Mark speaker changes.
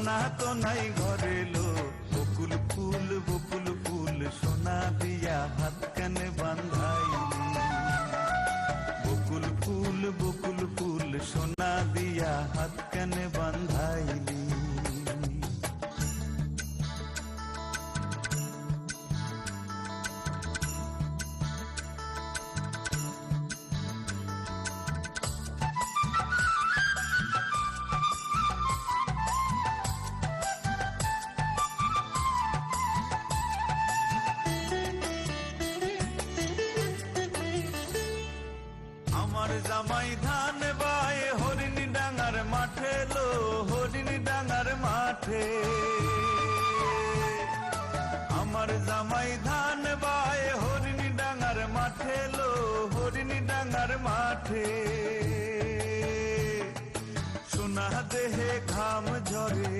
Speaker 1: দানা তো নাই ঘরে লো বকুল ফুল বকুল ফুল, সোনা দিয়া হাত কানে বান্ধাই বকুল ফুল বকুল ফুল, সোনা দিয়া হাত কানে বান্ধাইলি আমার জামাই ধান বায়ে, হরিণী ডাঙার মাঠে লো, হরিণী ডাঙার মাঠে। আমার জামাই ধান বায়ে, হরিণী ডাঙার মাঠে লো, হরিণী ডাঙার মাঠে। সোনা দেহে ঘাম ঝরে